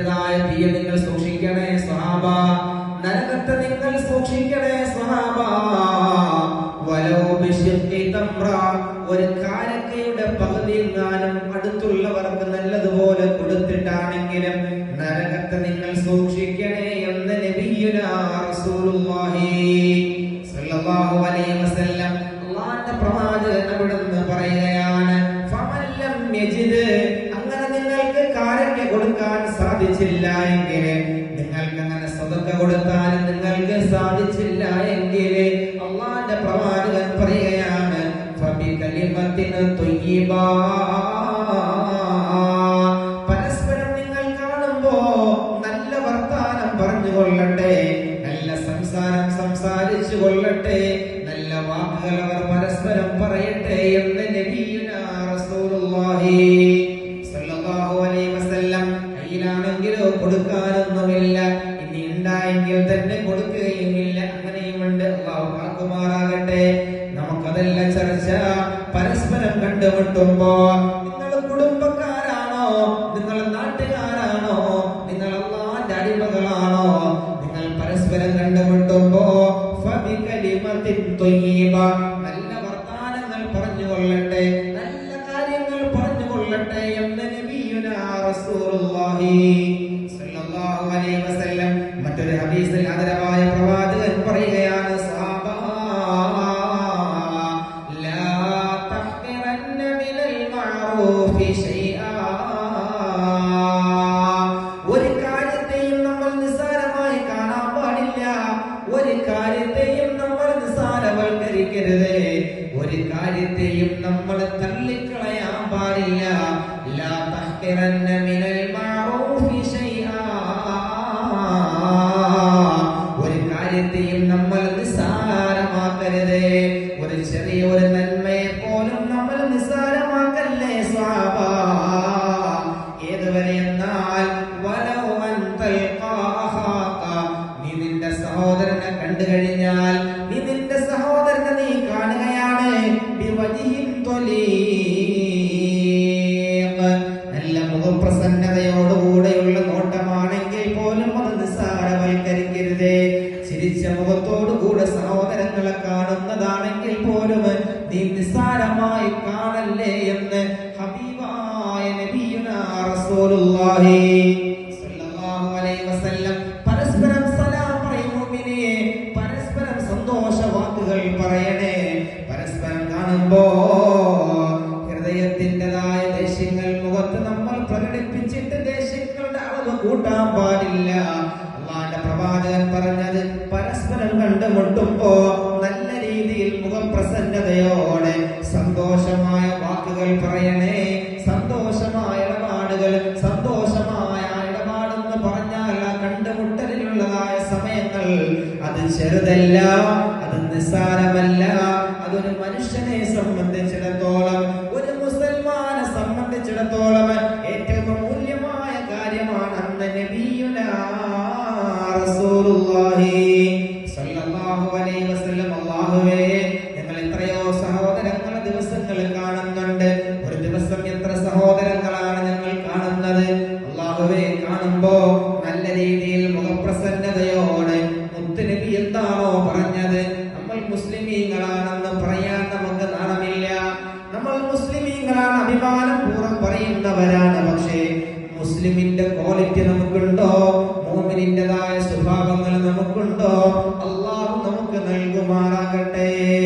അതിന്റെതായ തീയ നിങ്ങൾ സൂക്ഷിക്കണേ സ്വഹാബ. നരകത്തെ നിങ്ങൾ സൂക്ഷിക്കണേ സ്വഹാബ. ഒരു കാരക്കയുടെ പകുതി എങ്ങാനും അടുത്തുള്ളവർക്ക് നല്ലതുപോലെ കൊടുത്തിട്ടാണെങ്കിലും നരകത്തെ നിങ്ങൾ സൂക്ഷിക്കണേ എന്ന് നബിയുനാ റസൂലുള്ളാഹി കൊടുക്കാൻ നിങ്ങൾക്ക് സാധിച്ചില്ല എങ്കിൽ അള്ളാന്റെ പ്രവാചകൻ പറയുകയാണ്. പരസ്പരം നിങ്ങൾ കാണുമ്പോ നല്ല വർത്താനം പറഞ്ഞു കൊള്ളട്ടെ നല്ല സംസാരം സംസാരിച്ചു കൊള്ളട്ടെ നല്ല വാക്കുകൾ അവർ പരസ്പരം പറയട്ടെ എന്ന് നബിയുനാ റസൂലുള്ളാഹി നിങ്ങളെ നിങ്ങൾ കുടുംബക്കാരാണോ? നിങ്ങൾ നാട്ടുകാരാണോ? നിങ്ങൾ അള്ളാന്റെ അടിമകളാണോ? നിങ്ങൾ പരസ്പരം കണ്ടുമുട്ടുമ്പോ. നല്ല വർത്താനങ്ങൾ പറഞ്ഞുകൊള്ളട്ടെ നല്ല കാര്യങ്ങൾ പറഞ്ഞുകൊള്ളട്ടെ എന്ന് നബിയുനാ റസൂലുള്ളാഹി. ഒരു കാര്യത്തെയും നമ്മൾ തള്ളിക്കളയാൻ പാടില്ല. ലാ തഹ്ഖിറന്ന മിനൽ മഅറൂഫി ശൈആ ഒരു കാര്യത്തെയും നമ്മൾ നിസ്സാരമാക്കരുത്. ഒരു ചെറിയ ഒരു നന്മയെ പോലും നമ്മൾ നിസ്സാരമാക്കല്ലേ സ്വാഭ ഏതുവരെ എന്നാൽ വലൗ അൻ തൽഖാ നീ നിന്റെ സഹോദരനെ കണ്ടു കഴിഞ്ഞാൽ നല്ല മുഖപ്രസന്നതയോടുകൂടെയുള്ള നോട്ടമാണെങ്കിൽ പോലും അത് നിസ്സാരവൽക്കരിക്കരുതേ. ചിരിച്ച മുഖത്തോടുകൂടെ സഹോദരങ്ങളെ കാണുന്നതാണെങ്കിൽ പോലും നീ നിസ്സാരമായി കാണല്ലേ എന്ന് ഹബീബായ നബിയുനാ റസൂലുള്ളാഹി കൂട്ടാൻ പാടില്ല. അള്ളാന്റെ പ്രവാചകൻ പറഞ്ഞത് പരസ്പരം കണ്ടുമുട്ടുമ്പോ നല്ല രീതിയിൽ മുഖം പ്രസന്നതയോടെ സന്തോഷമായ വാക്കുകൾ പറയണേ. സന്തോഷമായ ഇടപാടുകൾ സന്തോഷമായ ഇടപാടെന്ന് പറഞ്ഞാൽ കണ്ടുമുട്ടലിലുള്ളതായ സമയങ്ങൾ അത് ചെറുതല്ല അത് നിസ്സാരമല്ല. അല്ലാഹുവേ ഞങ്ങൾ എത്രയോ സഹോദരങ്ങളെ ദിവസങ്ങൾ കാണുന്നുണ്ട്. ഒരു ദിവസം എത്ര സഹോദരങ്ങളാണ് ഞങ്ങൾ കാണുന്നത്? അല്ലാഹുവേ കാണുമ്പോ നല്ല രീതിയിൽ മുഖപ്രസന്നതയോടെ മുത്തുനബി എന്താണോ പറഞ്ഞത്? നമ്മൾ മുസ്ലിമീങ്ങളാണെന്ന് പറയാൻ നമുക്ക് നാണമില്ല. നമ്മൾ മുസ്ലിമീങ്ങളാണ് അഭിമാനപൂർവം പറയുന്നവരാണ്. പക്ഷേ മുസ്ലിമിന്റെ ക്വാളിറ്റി നമുക്കുണ്ടോ? നമുക്കുണ്ടോ fe.